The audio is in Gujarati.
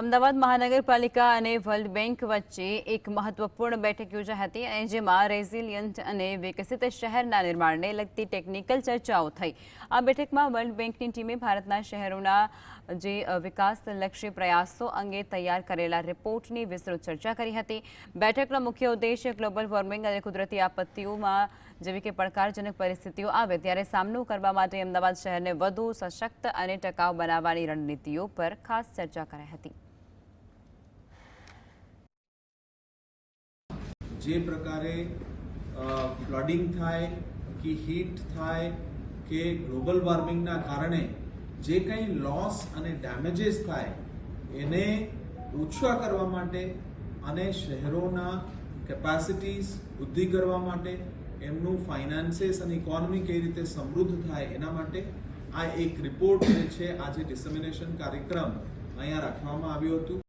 અમદાવાદ મહાનગરપાલિકા અને વર્લ્ડ બેંક વચ્ચે એક મહત્વપૂર્ણ બેઠક યોજાઈ હતી અને જેમાં રેઝિલિયન્ટ અને વિકસિત શહેરના નિર્માણને લગતી ટેકનિકલ ચર્ચાઓ થઈ. આ બેઠકમાં વર્લ્ડ બેંકની ટીમે ભારતના શહેરોના જે વિકાસલક્ષી પ્રયાસો અંગે તૈયાર કરેલા રિપોર્ટની વિસ્તૃત ચર્ચા કરી હતી. બેઠકનો મુખ્ય ઉદ્દેશ ગ્લોબલ વોર્મિંગ અને કુદરતી આપત્તિઓમાં જેવી કે પડકારજનક પરિસ્થિતિઓ આવે ત્યારે સામનો કરવા માટે અમદાવાદ શહેરને વધુ સશક્ત અને ટકાઉ બનાવવાની રણનીતિઓ પર ખાસ ચર્ચા કરાઈ હતી. જે પ્રકારે ફ્લડિંગ થાય કે હીટ થાય કે ગ્લોબલ વોર્મિંગના કારણે જે કંઈ લોસ અને ડેમેજીસ થાય, એને ઓછા કરવા માટે અને શહેરોના કેપેસિટીઝ વૃદ્ધિ કરવા માટે એમનું ફાઇનાન્સીસ અને ઇકોનોમી કઈ રીતે સમૃદ્ધ થાય એના માટે આ એક રિપોર્ટ જે છે આજે ડિસેમિનેશન કાર્યક્રમ અહીંયા રાખવામાં આવ્યો હતું.